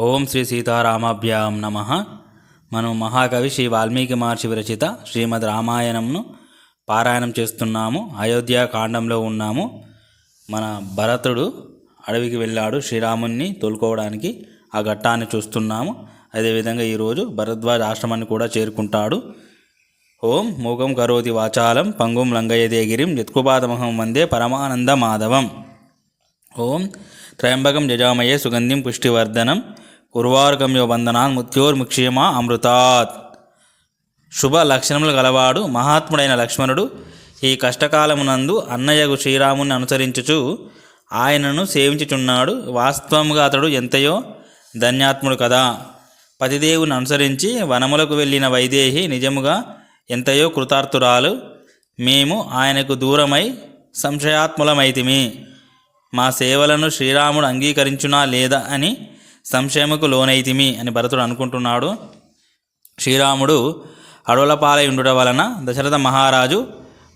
ఓం శ్రీ సీతారామాభ్యాం నమ. మనం మహాకవి శ్రీ వాల్మీకి మహర్షి విరచిత శ్రీమద్ రామాయణంను పారాయణం చేస్తున్నాము. అయోధ్యాకాండంలో ఉన్నాము. మన భరతుడు అడవికి వెళ్ళాడు శ్రీరాముణ్ణి తోలుకోవడానికి. ఆ ఘట్టాన్ని చూస్తున్నాము. అదేవిధంగా ఈరోజు భరద్వాజ ఆశ్రమాన్ని కూడా చేరుకుంటాడు. ఓం మూగం కరోతి వాచాలం పంగుం లంగయ్యదేగిరిం యత్కుపాదమహం వందే పరమానంద మాధవం. ఓం త్రయంబకం జజామయే సుగంధిం పుష్టివర్ధనం. ఉర్వారుకమ్యో బంధనాన్ ముత్యోర్ముక్షేమా అమృతాత్ శుభ లక్షణములు గలవాడు మహాత్ముడైన లక్ష్మణుడు ఈ కష్టకాలమునందు అన్నయ్యకు శ్రీరాముని అనుసరించుచు ఆయనను సేవించుచున్నాడు. వాస్తవంగా అతడు ఎంతయో ధన్యాత్ముడు కదా. పతిదేవుని అనుసరించి వనములకు వెళ్ళిన వైదేహి నిజముగా ఎంతయో కృతార్థురాలు. మేము ఆయనకు దూరమై సంశయాత్ములమైతిమి. మా సేవలను శ్రీరాముడు అంగీకరించునా లేదా అని సంశయముకు లోనైతిమి అని భరతుడు అనుకుంటున్నాడు. శ్రీరాముడు అడవుల పాలై ఉండుట వలన దశరథ మహారాజు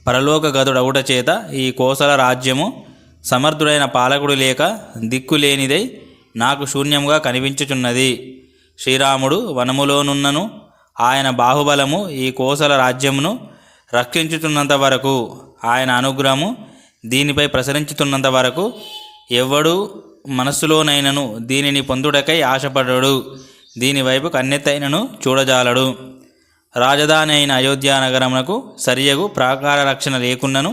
పరలోక గదుడవుట చేత ఈ కోసల రాజ్యము సమర్థుడైన పాలకుడు లేక దిక్కు లేనిదై నాకు శూన్యంగా కనిపించుచున్నది. శ్రీరాముడు వనములోనున్నను ఆయన బాహుబలము ఈ కోసల రాజ్యమును రక్షించుతున్నంత వరకు ఆయన అనుగ్రహము దీనిపై ప్రసరించుతున్నంత వరకు ఎవ్వడు మనస్సులోనైనను దీనిని పొందుటకై ఆశపడడు. దీని వైపు కన్నెత్తైనను చూడజాలడు. రాజధాని అయిన అయోధ్య నగరమునకు సరియగు ప్రాకార రక్షణ లేకున్నను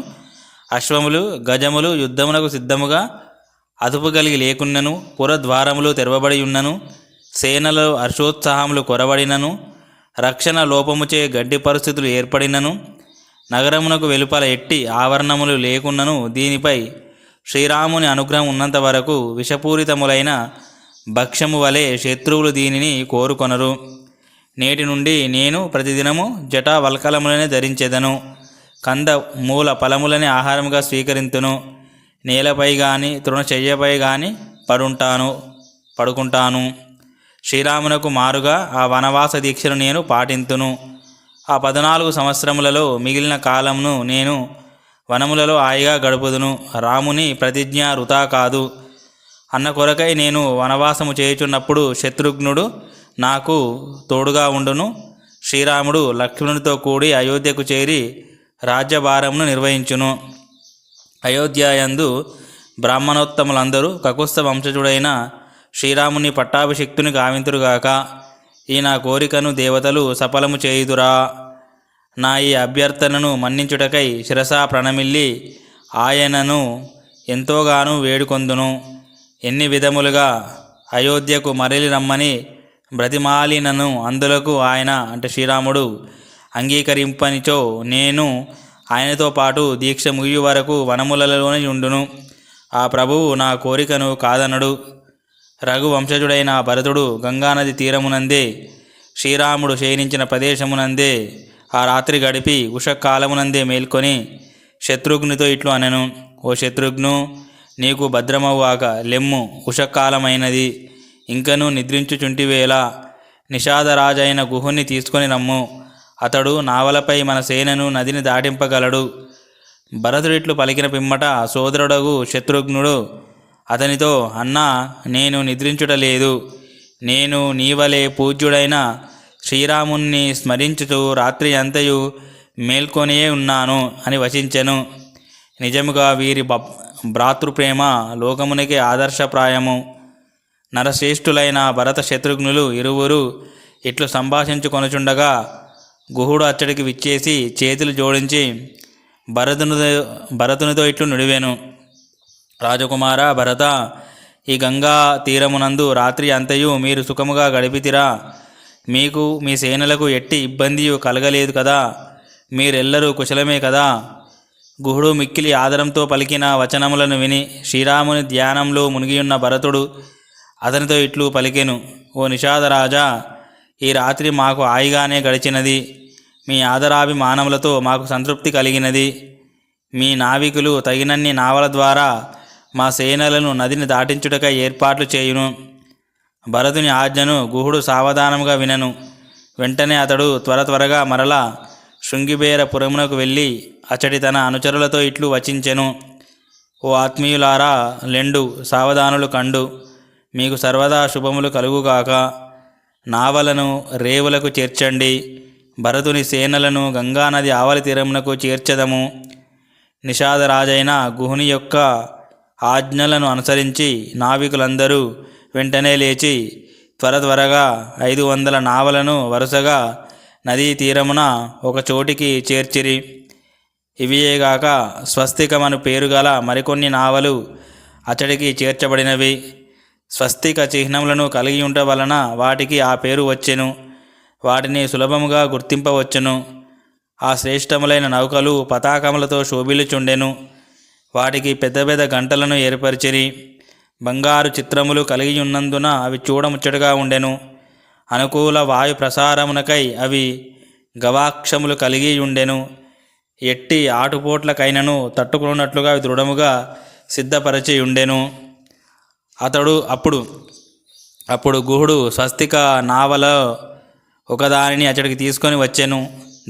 అశ్వములు గజములు యుద్ధమునకు సిద్ధముగా అదుపు కలిగి లేకున్నను పురద్వారములు తెరవబడి ఉన్నను సేనలో హర్షోత్సాహములు కొరబడినను రక్షణ లోపముచే గడ్డి పరిస్థితులు ఏర్పడినను నగరమునకు వెలుపల ఎట్టి ఆవరణములు లేకున్నను దీనిపై శ్రీరాముని అనుగ్రహం ఉన్నంత వరకు విషపూరితములైన భక్ష్యము వలె శత్రువులు దీనిని కోరుకొనరు. నేటి నుండి నేను ప్రతిదినము జటా వల్కలములనే ధరించెదను. కంద మూల ఫలములని ఆహారముగా స్వీకరింతును. నేలపై కానీ తృణశయ్యపై కానీ పడుంటాను పడుకుంటాను. శ్రీరామునకు మారుగా ఆ వనవాస దీక్షను నేను పాటింతును. ఆ పద్నాలుగు సంవత్సరములలో మిగిలిన కాలంను నేను వనములలో హాయిగా గడుపుదును. రాముని ప్రతిజ్ఞ వృతా కాదు. అన్న కొరకై నేను వనవాసము చేయుచున్నప్పుడు శత్రుఘ్నుడు నాకు తోడుగా ఉండును. శ్రీరాముడు లక్ష్మణునితో కూడి అయోధ్యకు చేరి రాజ్యభారమును నిర్వహించును. అయోధ్యయందు బ్రాహ్మణోత్తములందరూ కకుస్థ వంశజుడైన శ్రీరాముని పట్టాభిషిక్తుని గావింతురుగాక. ఈ నా కోరికను దేవతలు సఫలము చేయుదురా. నా ఈ అభ్యర్థనను మన్నించుటకై శిరసా ప్రణమిల్లి ఆయనను ఎంతోగాను వేడుకొందును. ఎన్ని విధములుగా అయోధ్యకు మరలి రమ్మని బ్రతిమాలినను అందులకు ఆయన అంటే శ్రీరాముడు అంగీకరింపనిచో నేను ఆయనతో పాటు దీక్ష ముగియు వరకు వనములలోనే ఉండును. ఆ ప్రభువు నా కోరికను కాదనడు. రఘువంశజుడైన భరతుడు గంగానది తీరమునందే శ్రీరాముడు శయనించిన ప్రదేశమునందే ఆ రాత్రి గడిపి ఉషకాలమునందే మేల్కొని శత్రుఘ్నితో ఇట్లు అనెను ఓ శత్రుఘ్ను నీకు భద్రమవ్వాక లెమ్ము ఉషకాలమైనది. ఇంకను నిద్రించుచుంటివేళ నిషాదరాజైన గుహుని తీసుకొని రమ్ము. అతడు నావలపై మన సేనను నదిని దాటింపగలడు. భరతుడిట్లు పలికిన పిమ్మట సోదరుడగు శత్రుఘ్నుడు అతనితో అన్నా నేను నిద్రించుటలేదు నేను నీవలే పూజ్యుడైన శ్రీరాముణ్ణి స్మరించుతూ రాత్రి అంతయు మేల్కొనే ఉన్నాను అని వచించెను. నిజముగా వీరి బ భ్రాతృప్రేమ లోకమునికి ఆదర్శప్రాయము. నరశ్రేష్ఠులైన భరత శత్రుఘ్నులు ఇరువురు ఇట్లు సంభాషించుకొనుచుండగా గుహుడు అచ్చడికి విచ్చేసి చేతులు జోడించి భరతుని భరతునితో ఇట్లు నుడివేను. రాజకుమార భరత ఈ గంగా తీరమునందు రాత్రి అంతయు మీరు సుఖముగా గడిపితిరా. మీకు మీ సేనలకు ఎట్టి ఇబ్బంది కలగలేదు కదా? మీరెల్లరూ కుశలమే కదా? గుహుడు మిక్కిలి ఆదరంతో పలికిన వచనములను విని శ్రీరాముని ధ్యానంలో మునిగియున్న భరతుడు అతనితో ఇట్లు పలికెను ఓ నిషాదరాజా ఈ రాత్రి మాకు హాయిగానే గడిచినది. మీ ఆదరాభిమానములతో మాకు సంతృప్తి కలిగినది. మీ నావికులు తగినన్ని నావల ద్వారా మా సేనలను నదిని దాటించుటకై ఏర్పాట్లు చేయును. భరతుని ఆజ్ఞను గుహుడు సావధానముగా వినను. వెంటనే అతడు త్వర త్వరగా మరలా శృంగిబేరపురమునకు వెళ్ళి అతడి తన అనుచరులతో ఇట్లు వచించెను. ఓ ఆత్మీయులారా లెండు సావధానులు కండు. మీకు సర్వదా శుభములు కలుగుగాక. నావలను రేవులకు చేర్చండి. భరతుని సేనలను గంగానది ఆవలి తీరమునకు చేర్చదము. నిషాదరాజైన గుహుని యొక్క ఆజ్ఞలను అనుసరించి నావికులందరూ వెంటనే లేచి త్వర త్వరగా ఐదు వందల నావలను వరుసగా నదీ తీరమున ఒక చోటికి చేర్చిరి. ఇవియేగాక స్వస్తికమను పేరు గల మరికొన్ని నావలు అతడికి చేర్చబడినవి. స్వస్తిక చిహ్నములను కలిగి ఉండటం వలన వాటికి ఆ పేరు వచ్చెను. వాటిని సులభముగా గుర్తింపవచ్చును. ఆ శ్రేష్టములైన నౌకలు పతాకములతో శోభిల్చుండెను వాటికి పెద్ద పెద్ద గంటలను ఏర్పరిచిరి. బంగారు చిత్రములు కలిగి ఉన్నందున అవి చూడముచ్చటగా ఉండెను. అనుకూల వాయు ప్రసారమునకై అవి గవాక్షములు కలిగి ఉండెను ఎట్టి ఆటుపోట్లకైనను తట్టుకున్నట్లుగా అవి దృఢముగా సిద్ధపరచి ఉండెను అతడు అప్పుడు అప్పుడు గుహుడు స్వస్తిక నావలో ఒకదానిని అతడికి తీసుకొని వచ్చెను.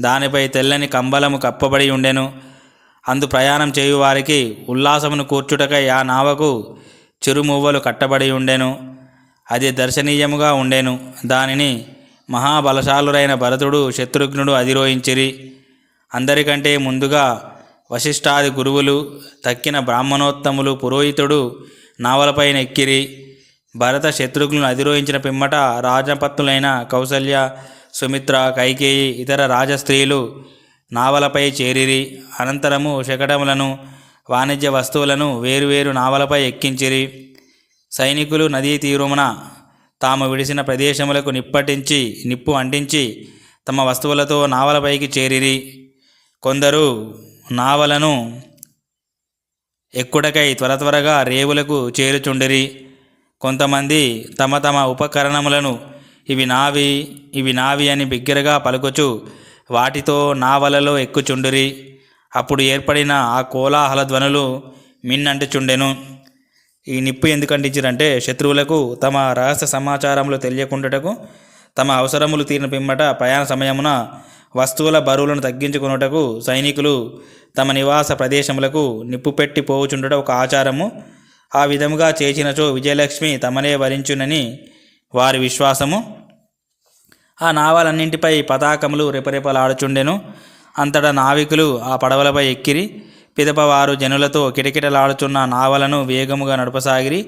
దానిపై తెల్లని కంబలము కప్పబడి ఉండెను అందు ప్రయాణం చేయు వారికి ఉల్లాసమును కూర్చుటకై ఆ నావకు చిరుమువ్వలు కట్టబడి ఉండెను. అది దర్శనీయముగా ఉండెను. దానిని మహాబలశాలురైన భరతుడు శత్రుఘ్నుడు అధిరోహించిరి. అందరికంటే ముందుగా వశిష్ఠాది గురువులు తక్కిన బ్రాహ్మణోత్తములు పురోహితుడు నావలపైన ఎక్కిరి. భరత శత్రుఘ్నులను అధిరోహించిన పిమ్మట రాజపత్నులైన కౌసల్య సుమిత్ర కైకేయి ఇతర రాజస్త్రీలు నావలపై చేరిరి. అనంతరము శకటములను వాణిజ్య వస్తువులను వేరువేరు నావలపై ఎక్కించిరి. సైనికులు నదీ తీరమున తాము విడిసిన ప్రదేశములకు నిప్పటించి నిప్పు అంటించి తమ వస్తువులతో నావలపైకి చేరిరి. కొందరు నావలను ఎక్కుడకై త్వర త్వరగా రేవులకు చేరుచుండిరి. కొంతమంది తమ తమ ఉపకరణములను ఇవి నావి ఇవి నావి అని బిగ్గరగా పలుకుచు వాటితో నావలలో ఎక్కుచుండిరి. అప్పుడు ఏర్పడిన ఆ కోలాహల ధ్వనులు మిన్నంటుచుండెను. ఈ నిప్పు ఎందుకు అంటించారంటే శత్రువులకు తమ రహస్య సమాచారములు తెలియకుండాటకు తమ అవసరములు తీరిన పిమ్మట ప్రయాణ సమయమున వస్తువుల బరువులను తగ్గించుకొనుటకు సైనికులు తమ నివాస ప్రదేశములకు నిప్పు పెట్టి పోవుచుండట ఒక ఆచారము. ఆ విధముగా చేసినచో విజయలక్ష్మి తమనే వరించునని వారి విశ్వాసము. ఆ నావలన్నింటిపై పతాకములు రెపరెపలాడుచుండెను. అంతటా నావికులు ఆ పడవలపై ఎక్కిరి. పిదపవారు జనులతో కిటకిటలాడుచున్న నావలను వేగముగా నడపసాగిరి.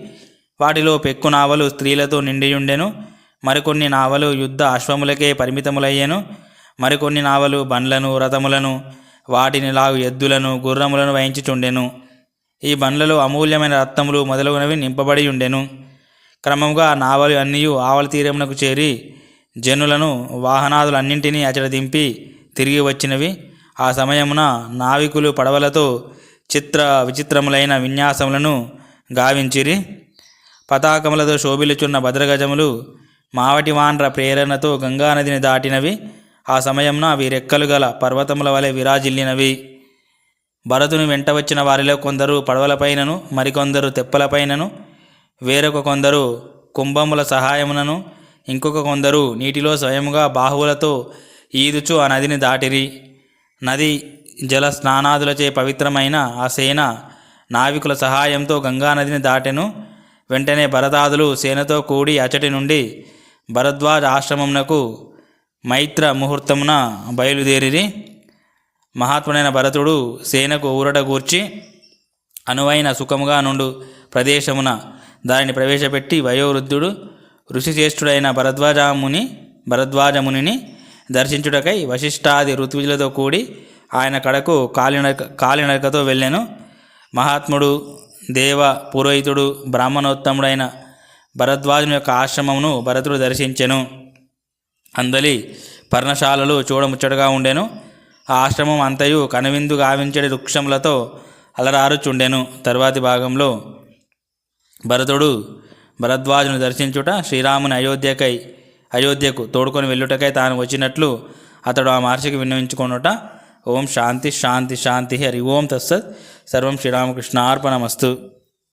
వాటిలో పెక్కు నావలు స్త్రీలతో నిండియుండెను. మరికొన్ని నావలు యుద్ధ అశ్వములకే పరిమితములయ్యెను. మరికొన్ని నావలు బండ్లను రథములను వాటిని లాగు ఎద్దులను గుర్రములను వహించుచుండెను ఈ బండ్లలో అమూల్యమైన రత్నములు మొదలగునవి నింపబడి ఉండెను క్రమంగా నావలు అన్నీ ఆవల తీరమునకు చేరి జనులను వాహనాదులన్నింటినీ అచడ దింపి తిరిగి వచ్చినవి. ఆ సమయమున నావికులు పడవలతో చిత్ర విచిత్రములైన విన్యాసములను గావించిరి. పతాకములతో శోభిలుచున్న భద్రగజములు మావటి వాండ్ర ప్రేరణతో గంగానదిని దాటినవి. ఆ సమయమున అవి రెక్కలు గల పర్వతముల వలె విరాజిల్లినవి. భరతుని వెంట వచ్చిన వారిలో కొందరు పడవలపైనను మరికొందరు తెప్పలపైనను వేరొక కొందరు కుంభముల సహాయమునను ఇంకొక కొందరు నీటిలో స్వయముగా బాహువులతో ఈదుచు ఆ నదిని దాటిరి. నది జల స్నానాదులచే పవిత్రమైన ఆ సేన నావికుల సహాయంతో గంగానదిని దాటెను. వెంటనే భరతాదులు సేనతో కూడి అచటి నుండి భరద్వాజ ఆశ్రమమునకు మైత్ర ముహూర్తమున బయలుదేరిరి. మహాత్ముడైన భరతుడు సేనకు ఊరట గూర్చి అనువైన సుఖముగా నుండు ప్రదేశమున దానిని ప్రవేశపెట్టి వయోవృద్ధుడు ఋషిశ్రేష్ఠుడైన భరద్వాజముని భరద్వాజమునిని దర్శించుటకై వశిష్ఠాది ఋత్విజులతో కూడి ఆయన కడకు కాలినడక కాలినడకతో వెళ్ళాను. మహాత్ముడు దేవ పురోహితుడు బ్రాహ్మణోత్తముడైన భరద్వాజుని యొక్క ఆశ్రమమును భరతుడు దర్శించెను. అందలి పర్ణశాలలు చూడముచ్చటగా ఉండెను. ఆ ఆశ్రమం అంతయు కనువిందు గావించడి వృక్షములతో అలరారుచుండెను. తర్వాతి భాగంలో భరతుడు భరద్వాజును దర్శించుట శ్రీరాముని అయోధ్యకై అయోధ్యకు తోడుకొని వెళ్ళుటకై తాను వచ్చినట్లు అతడు ఆ మహర్షికి విన్నవించుకొనుట. ఓం శాంతి శాంతి శాంతి హరి ఓం తస్సత్ సర్వం శ్రీరామకృష్ణార్పణమస్తు.